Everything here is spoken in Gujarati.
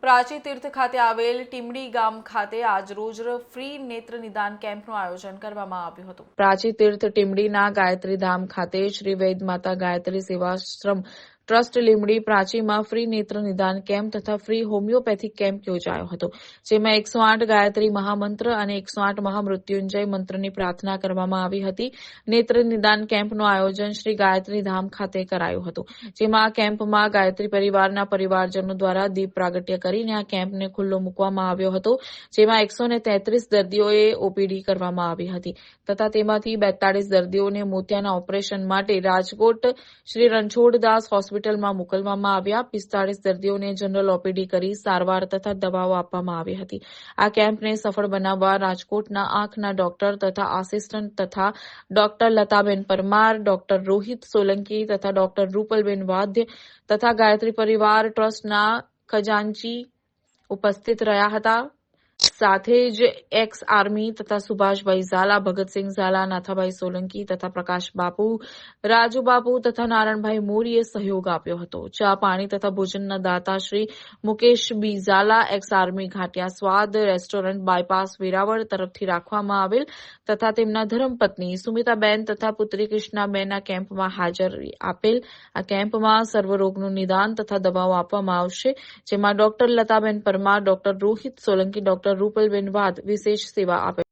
પ્રાચી તીર્થ ખાતે આવેલ ટીમડી ગામ ખાતે આજરોજ ફ્રી નેત્ર નિદાન કેમ્પનું આયોજન કરવામાં આવ્યું હતું. પ્રાચી તીર્થ ટીમડીના ગાયત્રી ધામ ખાતે શ્રી વૈદ માતા ગાયત્રી સેવાશ્રમ ટ્રસ્ટ લીમડી પ્રાચીમાં ફ્રી નેત્ર નિદાન કેમ્પ તથા ફ્રી હોમિયોપેથિક કેમ્પ યોજાયો હતો, જેમાં એકસો આઠ ગાયત્રી મહામંત્ર અને એકસો આઠ મહામૃત્યુંજય મંત્રની પ્રાર્થના કરવામાં આવી હતી. નેત્ર નિદાન કેમ્પનું આયોજન શ્રી ગાયત્રી ધામ ખાતે કરાયું હતું, જેમાં આ કેમ્પમાં ગાયત્રી પરિવારના પરિવારજનો દ્વારા દીપ પ્રાગટ્ય કરીને આ કેમ્પને ખુલ્લો મૂકવામાં આવ્યો હતો, જેમાં એકસો તેત્રીસ દર્દીઓએ ઓપીડી કરવામાં આવી હતી તથા તેમાંથી બેતાળીસ દર્દીઓને મોતિયાના ઓપરેશન માટે રાજકોટ શ્રી રણછોડદાસ હોસ્પિટલમાં મોકલવામાં આવ્યા. પિસ્તાળીસ દર્દીઓને જનરલ ઓપીડી કરી સારવાર તથા દવાઓ આપવામાં આવી હતી. આ કેમ્પને સફળ બનાવવા રાજકોટના આંખના ડોક્ટર તથા આસિસ્ટન્ટ તથા ડોક્ટર લતાબેન પરમાર, ડોક્ટર રોહિત સોલંકી તથા ડોક્ટર રૂપલબેન વાદ્ય તથા ગાયત્રી પરિવાર ટ્રસ્ટના ખજાનચી ઉપસ્થિત રહ્યા હતા. સાથે જ એક્સ આર્મી તથા સુભાષભાઈ ઝાલા ભગતસિંહ ઝાલા નાથાભાઈ સોલંકી તથા પ્રકાશ બાપુ રાજુ બાપુ તથા નારાયણભાઈ મોરીએ સહયોગ આપ્યો હતો ચા પાણી તથા ભોજનના દાતા Shri Mukesh B Zala ex army Ghatiya Swad restaurant bypass Veraval તરફથી રાખવામાં આવેલ તથા તેમના ધર્મપત્ની સુમિતાબેન તથા પુત્રી કૃષ્ણાબેનના કેમ્પમાં હાજરી આપેલ. આ કેમ્પમાં સર્વરોગનું નિદાન તથા દવાઓ આપવામાં આવશે, જેમાં doctor Lataben Parmar, doctor Rohit Solanki, doctor Rupalben વાદ વિશેષ સેવા આપે